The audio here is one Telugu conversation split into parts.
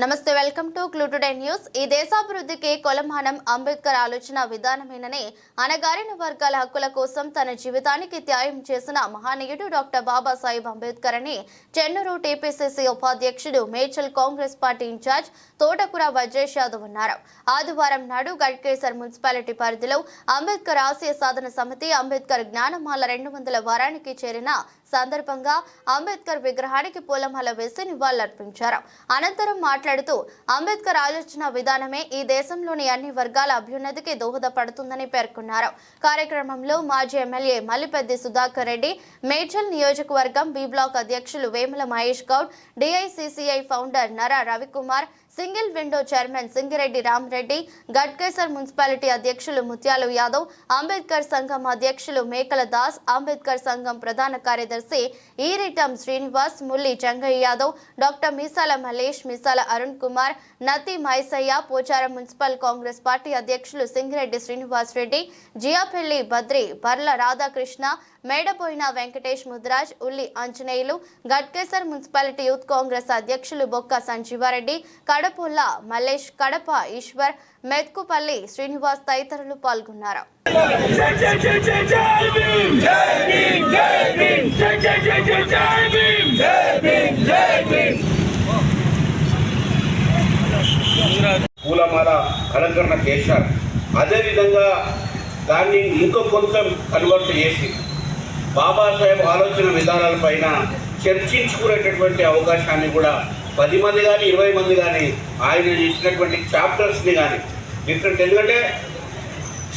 నమస్తే welcome to clue today news. ఈ దేశాభివృద్ధికి కొలమానం అంబేద్కర్ ఆలోచన విధానమేనని అనగారిన వర్గాల హక్కుల కోసం తన జీవితానికి త్యాగం చేసిన మహానీయుడు డాక్టర్ బాబాసాహెబ్ అంబేద్కర్ అని చెన్నూరు టీపీసీసీ ఉపాధ్యక్షుడు మేచల్ కాంగ్రెస్ పార్టీ ఇన్ఛార్జ్ తోటకూర వజేష్ యాదవ్ అన్నారు ఆదివారం నాడు గడ్కేసర్ మున్సిపాలిటీ పరిధిలో అంబేద్కర్ ఆశయ సాధన సమితి అంబేద్కర్ జ్ఞానమాల రెండు వందల వారానికి చేరిన సందర్భంగా అంబేద్కర్ విగ్రహానికి పూలమాల వేసి నివాళులర్పించారు. అనంతరం మాట్లాడుతూ అంబేద్కర్ ఆలోచన విధానమే ఈ దేశంలోని అన్ని వర్గాల అభ్యున్నతికి దోహదపడుతుందని పేర్కొన్నారు. కార్యక్రమంలో మాజీ ఎమ్మెల్యే మల్లిపెద్ది సుధాకర్ రెడ్డి మేడ్చల్ నియోజకవర్గం బి బ్లాక్ అధ్యక్షులు Vemula Mahesh Goud DICCI founder Nara Ravikumar single window chairman Singireddy Ramareddy Ghatkesar municipality అధ్యక్షులు ముత్యాలు యాదవ్ అంబేద్కర్ సంఘం అధ్యక్షులు మేకల దాస్ అంబేద్కర్ సంఘం ప్రధాన కార్యదర్శి Eeritam Srinivas Mulli Changaiah Yadav doctor Meesala Mahesh Meesala Arun Kumar Nathi Maisaiah Pocharam municipal Congress party అధ్యక్షులు సింగిరెడ్డి శ్రీనివాస్ రెడ్డి జియాపల్లి బద్రి పర్ల రాధాకృష్ణ మేడపోయిన వెంకటేష్ ముద్రాజ్ ఉల్లి ఆంజనేయులు గడ్కేసర్ మున్సిపాలిటీ యూత్ కాంగ్రెస్ అధ్యక్షులు బొక్క సంజీవారెడ్డి కడపుల్ల మల్లేష్ కడప ఈశ్వర్ మెత్కుపల్లి శ్రీనివాస్ తదితరులు పాల్గొన్నారు. పూలమాల అలంకరణ చేశారు. అదేవిధంగా దాన్ని ఇంకో కొంచెం కన్వర్ట్ చేసి బాబాసాహెబ్ ఆలోచన విధానాలపైన చర్చించుకునేటటువంటి అవకాశాన్ని కూడా పది మంది కానీ ఇరవై మంది కానీ ఆయన ఇచ్చినటువంటి చాప్టర్స్ని కానీ డిఫరెంట్ ఎందుకంటే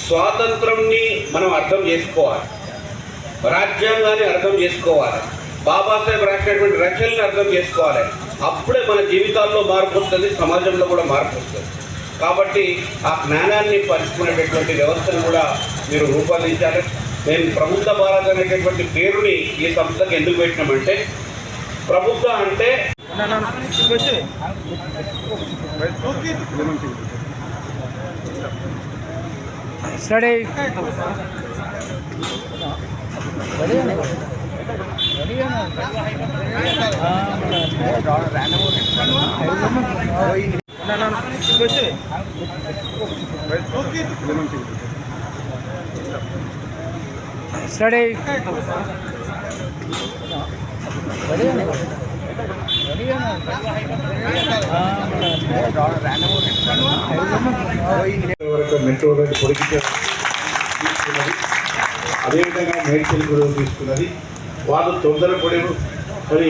స్వాతంత్రంని మనం అర్థం చేసుకోవాలి. రాజ్యాంగాన్ని అర్థం చేసుకోవాలి. బాబాసాహెబ్ రాసినటువంటి రచనల్ని అర్థం చేసుకోవాలి. అప్పుడే మన జీవితాల్లో మార్పు వస్తుంది సమాజంలో కూడా మార్పు వస్తుంది. కాబట్టి ఆ జ్ఞానాన్ని పంచుకునేటటువంటి వ్యవస్థను కూడా మీరు రూపొందించాలి. మేము ప్రభుత్వ భారత్ అనేటటువంటి పేరుని ఈ సంస్థకు ఎందుకు పెట్టినామంటే ప్రభుత్వ అంటే స్టడీ స్టడీ వరకు మెట్రో రైలు అదేవిధంగా మేడ్చల్ కూడా తీసుకున్నది. వాళ్ళు తొందరపడి మరి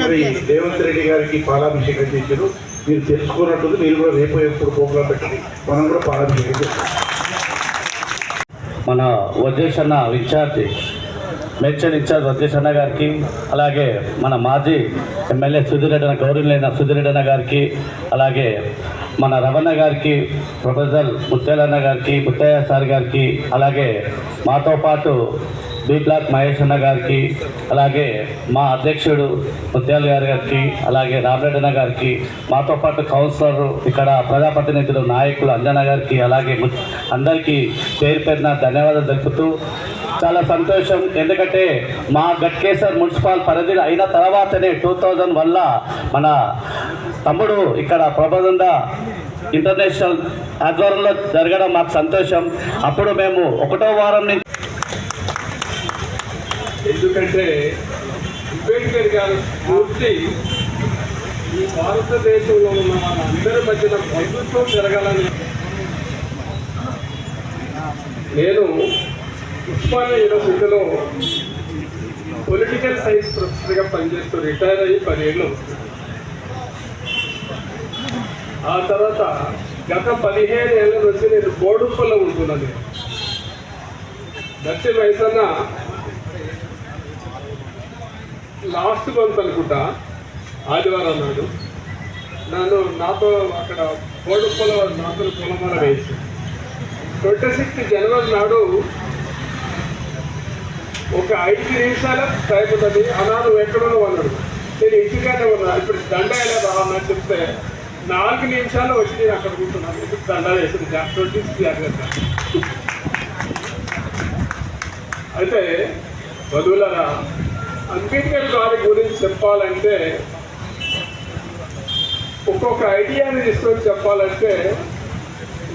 మరి రేవంత్ రెడ్డి గారికి పాలాభిషేకం చేశారు. మీరు తెలుసుకున్నట్టు మీరు కూడా రేపు ఎప్పుడు ప్రోగ్రాం పెట్టండి. మనం కూడా పాలాభిషేకం చేస్తాం. మన వజేష్ అన్న ఇన్ఛార్జి మేడ్చల్ ఇచ్చారు వజేష్ అన్న గారికి అలాగే మన మాజీ ఎమ్మెల్యే సుధీరెడ్డి గౌరవులైన సుధీరెడ్డి గారికి అలాగే మన రవణ గారికి ప్రొఫెసర్ ముత్యాలన్న గారికి ముత్తయ్య సార్ గారికి అలాగే మాతో పాటు బి బ్లాక్ మహేష్ అన్న గారికి అలాగే మా అధ్యక్షుడు ముత్యాల గారి గారికి అలాగే రామరెడ్డి అన్న గారికి మాతో పాటు కౌన్సిలర్ ఇక్కడ ప్రజాప్రతినిధులు నాయకులు అంజన గారికి అలాగే అందరికీ పేరు పేరున ధన్యవాదాలు తెలుపుతూ చాలా సంతోషం. ఎందుకంటే మా గట్కేశ్వర్ మున్సిపల్ పరిధిలో అయిన తర్వాతనే టూ థౌజండ్ వల్ల మన తమ్ముడు ఇక్కడ ప్రబోధండ ఇంటర్నేషనల్ ఆధ్వర్యంలో జరగడం మాకు సంతోషం. అప్పుడు మేము ఒకటో వారం నుంచి ఎందుకంటే అంబేద్కర్ గారి స్ఫూర్తి ఈ భారతదేశంలో ఉన్న వాళ్ళందరి మధ్యన ప్రభుత్వం జరగాలని. నేను ఉస్మానియా యూనివర్సిటీలో పొలిటికల్ సైన్స్ ప్రొఫెసర్గా పనిచేస్తూ రిటైర్ అయ్యి పదిహేడు ఆ తర్వాత గత పదిహేను ఏళ్ళ నుంచి నేను బోడుప్పల్లో ఉంటున్నాను. దక్షిణ వయసన్న లాస్ట్ మంత్ అనుకుంటా ఆదివారం నాడు. నన్ను నాతో అక్కడ కోడుప్పలో నాతో పొలమాల వేసి. ట్వంటీ సిక్స్త్ జనవరి నాడు ఒక ఐదు నిమిషాల టైం ఉన్నది. అన్నా ఎక్కడో అన్నాడు. నేను ఇంటికానే ఉన్నా. ఇప్పుడు దండ ఎలా రావాలని చెప్తే నాలుగు నిమిషాలు వచ్చి నేను అక్కడ కూర్చున్నాను. ఇప్పుడు దండ వేసింది? ట్వంటీ జాగ్రత్త అయితే వధువులరా అంబేద్కర్ గారి గురించి చెప్పాలంటే ఒక్కొక్క ఐడియాని తీసుకొని చెప్పాలంటే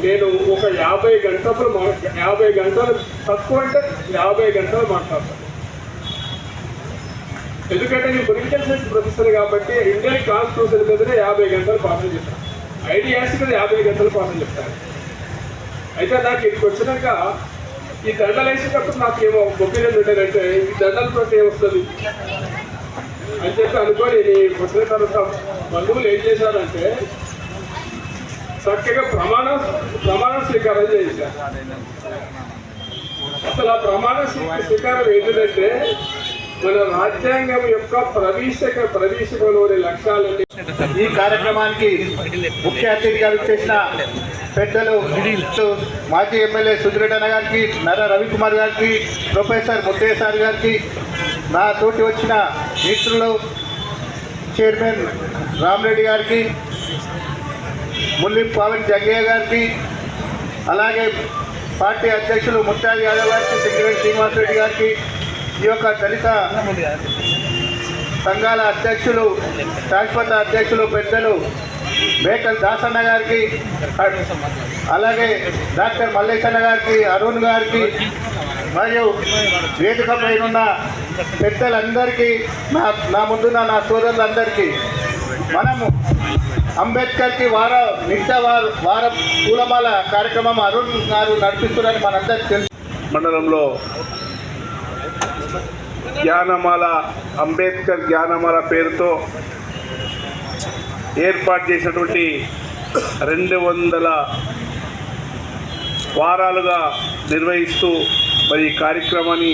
నేను ఒక యాభై గంటలు మా యాభై గంటలు తక్కువ అంటే యాభై గంటలు మాట్లాడతాను ఎందుకంటే నేను పొలిటికల్ సైన్స్ ప్రొఫెసర్ కాబట్టి ఇండియన్ కాన్స్టిట్యూషన్ మీదనే యాభై గంటలు పాఠం చెప్తాను ఐడియాస్ మీద యాభై గంటలు పాఠం చెప్తాను అయితే నాకు ఇక్కడికి వచ్చినాక ఈ దండలు వేసేటప్పుడు నాకు ఏమో ఒపీనియన్ ఉండేదంటే ఈ దండలతో ఏమొస్తుంది? అని చెప్పి అనుకోని నేను వచ్చిన తర్వాత బంధువులు ఏం చేశారంటే చక్కగా ప్రమాణ ప్రమాణ స్వీకారం చేశారు అసలు ఆ ప్రమాణ స్వీకారం ఏంటంటే మన రాజ్యాంగం యొక్క ప్రవేశక ప్రవేశంలోని లక్ష్యాలు ఈ కార్యక్రమానికి ముఖ్య అతిథిగా చేసిన పెద్దలు మాజీ ఎమ్మెల్యే సుధిరెడ్డి గారికి నర రవికుమార్ గారికి ప్రొఫెసర్ ముత్తయ్య సార్ గారికి నా తోటి వచ్చిన మిత్రులు చైర్మన్ రామరెడ్డి గారికి ముల్లి జగ్గయ్య గారికి అలాగే పార్టీ అధ్యక్షులు ముత్యాల యాదవ్ గారికి సింగరేణి శ్రీనివాసరెడ్డి గారికి ఈ యొక్క దళిత సంఘాల అధ్యక్షులు శాశ్వత అధ్యక్షులు పెద్దలు మేకల్ దాసన్న గారికి అలాగే డాక్టర్ మల్లేశన్న గారికి అరుణ్ గారికి మరియు వేదిక పైన పెద్దలందరికీ నా నా ముందున్న నా సోదరులందరికీ మనము అంబేద్కర్కి వార నిత్య వార వార పూలమాల కార్యక్రమం అరుణ్ గారు నడిపిస్తున్నారని మనందరికీ తెలుసు. మండలంలో జ్ఞానమాల అంబేద్కర్ జ్ఞానమాల పేరుతో ఏర్పాటు చేసినటువంటి రెండు వందల వారాలుగా నిర్వహిస్తూ మరి ఈ కార్యక్రమాన్ని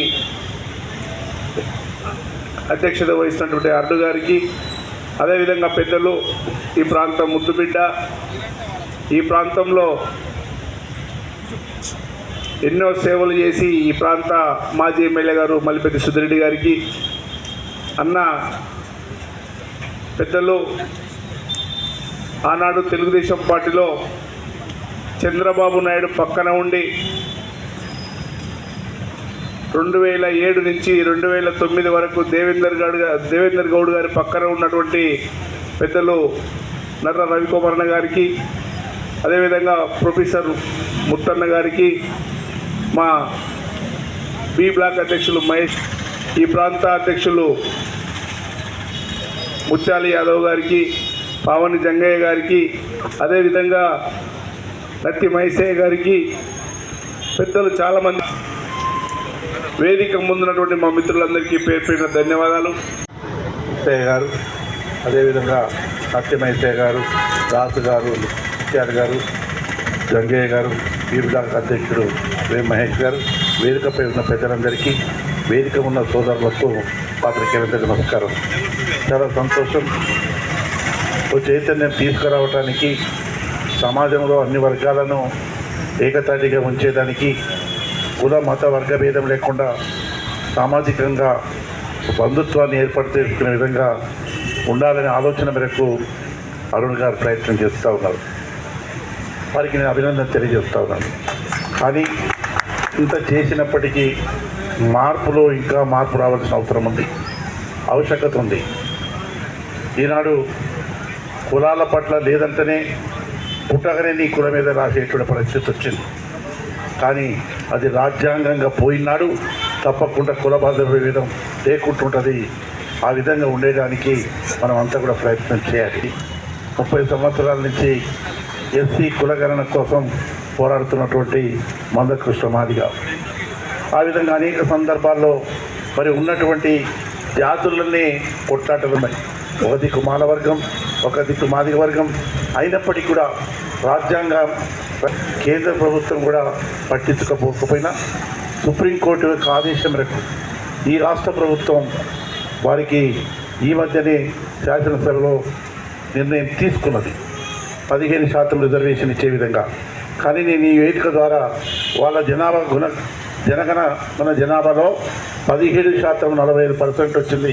అధ్యక్షత వహిస్తున్నటువంటి అడ్డు గారికి అదేవిధంగా పెద్దలు ఈ ప్రాంతం ముద్దుబిడ్డ ఈ ప్రాంతంలో ఎన్నో సేవలు చేసి ఈ ప్రాంత మాజీ ఎమ్మెల్యే గారు మల్లిపెద్ది సుధిరెడ్డి గారికి అన్న పెద్దలు ఆనాడు తెలుగుదేశం పార్టీలో చంద్రబాబు నాయుడు పక్కన ఉండి రెండు వేల ఏడు నుంచి రెండు వేల తొమ్మిది వరకు దేవేందర్ గౌడ్ దేవేందర్ గౌడ్ గారి పక్కన ఉన్నటువంటి పెద్దలు నర్ర రవికుమారణ గారికి అదేవిధంగా ప్రొఫెసర్ ముత్తన్న గారికి మా బి బ్లాక్ అధ్యక్షులు మహేష్ ఈ ప్రాంత అధ్యక్షులు ముత్యాలి యాదవ్ గారికి పావని జంగయ్య గారికి అదేవిధంగా నత్తి మహేశయ్య గారికి పెద్దలు చాలామంది వేదిక ముందున్నటువంటి మా మిత్రులందరికీ పేరు పేరిన ధన్యవాదాలు. ముత్తయ్య గారు అదేవిధంగా సత్యమైతయ్య గారు రాసు గారు ముఖ్యార్ గారు గంగయ్య గారు బీబిలాక్ అధ్యక్షుడు వే మహేష్ గారు వేదికపై ఉన్న పెద్దలందరికీ వేదిక ఉన్న సోదరులకు పాత్రికేయులందరికీ నమస్కారం. చాలా సంతోషం. ఓ చైతన్యం తీసుకురావటానికి సమాజంలో అన్ని వర్గాలను ఏకతాటిగా ఉంచేదానికి కుల మత వర్గ భేదం లేకుండా సామాజికంగా బంధుత్వాన్ని ఏర్పాటు విధంగా ఉండాలనే ఆలోచన మేరకు అరుణ్ గారు ప్రయత్నం చేస్తూ ఉన్నారు. వారికి నేను అభినందన తెలియజేస్తూ ఉన్నాను. కానీ ఇంత చేసినప్పటికీ మార్పులో ఇంకా మార్పు రావాల్సిన అవసరం ఉంది. ఆవశ్యకత ఉంది. ఈనాడు కులాల పట్ల లేదంటేనే పుట్టగానే నీ కుల మీద రాసేటువంటి పరిస్థితి వచ్చింది. కానీ అది రాజ్యాంగంగా పోయినాడు తప్పకుండా కుల బాధ లేకుంటుంటుంది. ఆ విధంగా ఉండేదానికి మనం అంతా కూడా ప్రయత్నం చేయాలి. ముప్పై సంవత్సరాల నుంచి ఎస్సీ కులగణన కోసం పోరాడుతున్నటువంటి మందకృష్ణ మాదిగా. ఆ విధంగా అనేక సందర్భాల్లో మరి ఉన్నటువంటి జాతులన్నీ కొట్లాటలున్నాయి ఒక దిక్కు మాల వర్గం ఒక దిక్కు మాదిగ వర్గం. అయినప్పటికీ కూడా రాజ్యాంగం కేంద్ర ప్రభుత్వం కూడా పట్టించుకోకపోకపోయినా సుప్రీంకోర్టు యొక్క ఆదేశం మేరకు ఈ రాష్ట్ర ప్రభుత్వం వారికి ఈ మధ్యనే శాసనసభలో నిర్ణయం తీసుకున్నది. పదిహేను శాతం రిజర్వేషన్ ఇచ్చే విధంగా. కానీ నేను ఈ వేదిక ద్వారా వాళ్ళ జనాభా గుణ జనగణ మన జనాభాలో పదిహేడు శాతం నలభై ఐదు పర్సెంట్ వచ్చింది.